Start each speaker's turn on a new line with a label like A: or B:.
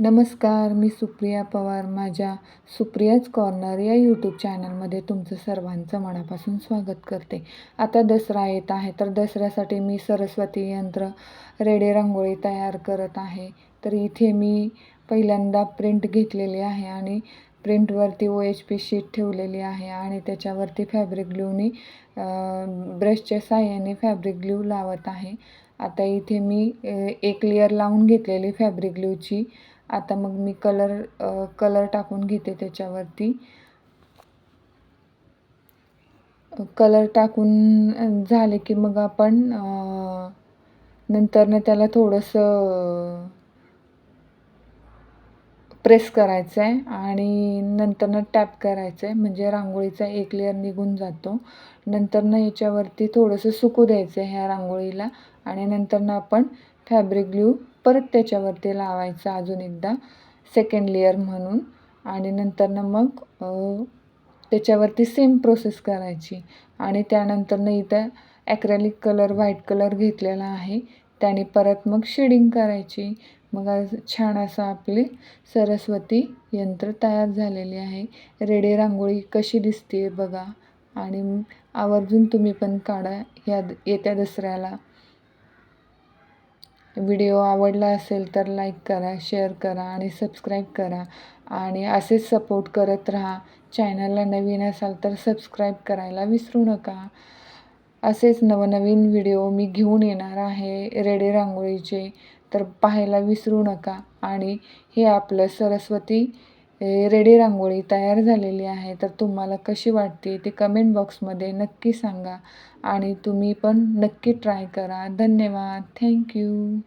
A: नमस्कार मी सुप्रिया पवार. माझ्या सुप्रियाच कॉर्नर या यूट्यूब चॅनलमध्ये तुमचं सर्वांचं मनापासून स्वागत करते. आता दसरा येत आहे तर दसऱ्यासाठी मी सरस्वती यंत्र रेडे रांगोळी तयार करत आहे. तर इथे मी पहिल्यांदा प्रिंट घेतलेली आहे आणि प्रिंटवरती ओ एच पी शीट ठेवलेली आहे आणि त्याच्यावरती फॅब्रिक ग्लूनी ब्रशच्या साह्याने फॅब्रिक ग्लू लावत आहे. आता इथे मी एक लेअर लावून घेतलेली फॅब्रिक ग्लूची आता मग मी कलर कलर टाकून घेते त्याच्यावरती. कलर टाकून झाले की मग आपण नंतरनं त्याला थोडंसं प्रेस करायचं आहे आणि नंतरनं टॅप करायचं आहे म्हणजे रांगोळीचा एक लेअर निघून जातो. नंतरनं याच्यावरती थोडंसं सुकू द्यायचं आहे ह्या रांगोळीला आणि नंतरनं आपण फॅब्रिक ग्लू परत त्याच्यावरती लावायचा अजून एकदा सेकंड लेअर म्हणून. आणि नंतरनं मग त्याच्यावरती सेम प्रोसेस करायची. आणि त्यानंतरनं इथं ॲक्रेलिक कलर व्हाईट कलर घेतलेला आहे. त्याने परत मग शेडिंग करायची. मग आज छान असं आपले सरस्वती यंत्र तयार झालेले आहे. रेडे रांगोळी कशी दिसते बघा. आणि आवर्जून तुम्ही पण काढा ह्या येत्या दसऱ्याला. व्हिडिओ आवडला असेल तर लाईक करा शेअर करा आणि सबस्क्राईब करा. आणि असेच सपोर्ट करत राहा. चॅनलला नवीन असाल तर सबस्क्राईब करायला विसरू नका. असेच नवनवीन व्हिडिओ मी घेऊन येणार आहे रेडे रांगोळीचे. तर पाहायला विसरू नका. आणि हे आपलं सरस्वती रेडी रांगोळी तयार झालेली आहे. तर तुम्हाला कशी वाटते ते कमेंट बॉक्समध्ये नक्की सांगा. आणि तुम्ही पण नक्की ट्राय करा. धन्यवाद. थँक्यू